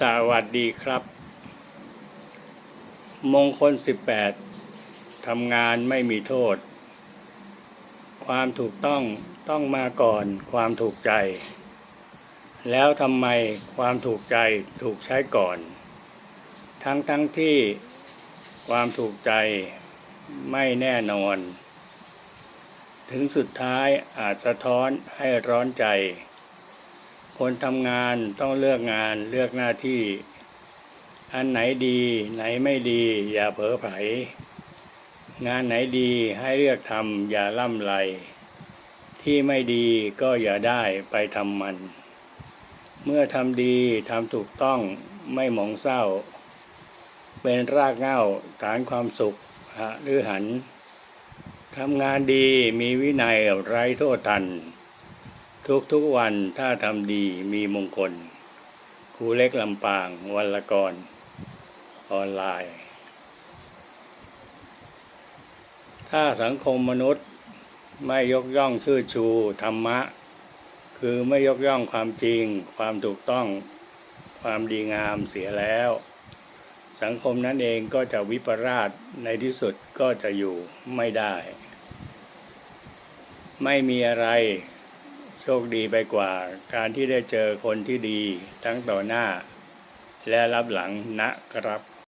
สวัสดีครับ มงคล 18 ทำงานไม่มีโทษ ความถูกต้องต้องมาก่อนความถูกใจ แล้วทำไมความถูกใจถูกใช้ก่อน ทั้งทั้งที่ความถูกใจไม่แน่นอน ถึงสุดท้ายอาจสะท้อนให้ร้อนใจ คนทำงานต้องเลือกงานเลือกหน้าที่ อันไหนดีไหนไม่ดีอย่าเผลอไผลงานไหนดีให้เลือกทำอย่าล่ำไร ที่ไม่ดีก็อย่าได้ไปทำมัน เมื่อทำดีทำถูกต้องไม่หมองเศร้า เป็นรากเหง้าฐานความสุขหะหรือหันทำงานดีมีวินัยไร้โทษทัน ทุกทุกวันถ้าทำดีมีมงคลครูเล็กลำปางวันละกรออนไลน์ ถ้าสังคมมนุษย์ไม่ยกย่องชื่อชูธรรมะ คือไม่ยกย่องความจริง ความถูกต้อง ความดีงามเสียแล้ว สังคมนั้นเองก็จะวิปราชในที่สุดก็จะอยู่ไม่ได้ ไม่มีอะไร ชคดีไปกว่าการที่ได้เจอคนที่ดีทั้งต่อหน้า และรับหลังนะครับ